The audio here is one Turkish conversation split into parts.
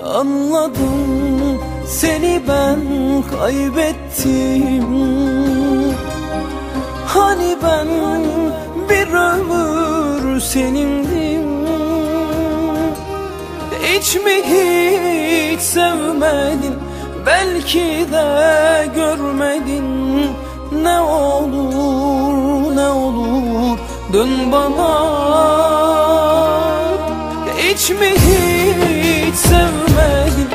Anladım seni ben kaybettim. Hani ben bir ömür senindim. Hiç mi hiç sevmedin? Belki de görmedin. Ne olur ne olur dön bana. Hiç mi hiç sevmedin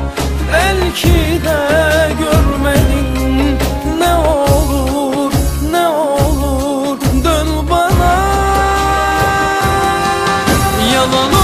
Belki de görmedin. Ne olur ne olur Dön bana. Yalan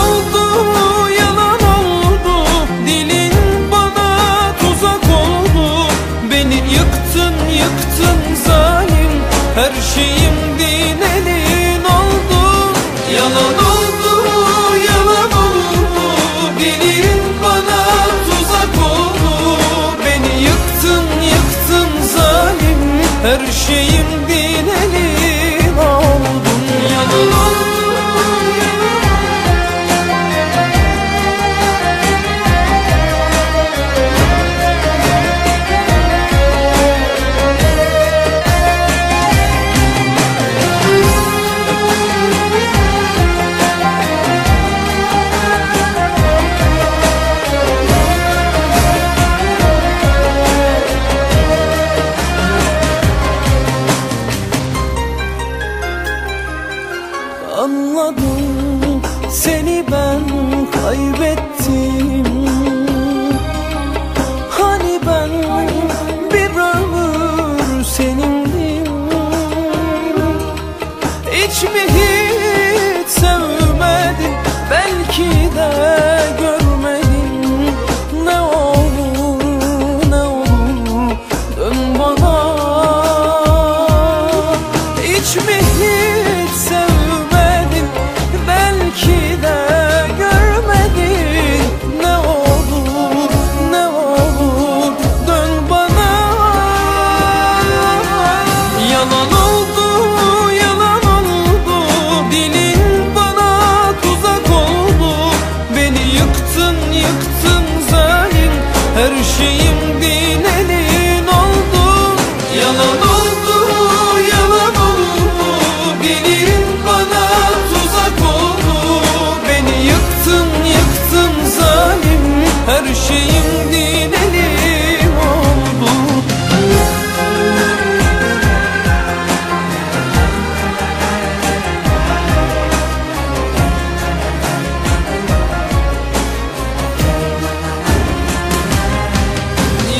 Her şeyim Anladım seni ben kaybettim. Hani ben bir ömür senindim. Hiç mi hiç Yalan oldu yalan oldu. Dilin bana tuzak oldu. Beni yıktın yıktın zalim. Her şeyim din oldu.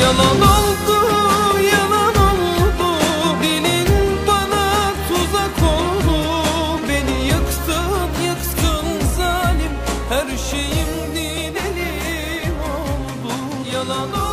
Yalan zalim Her şeyim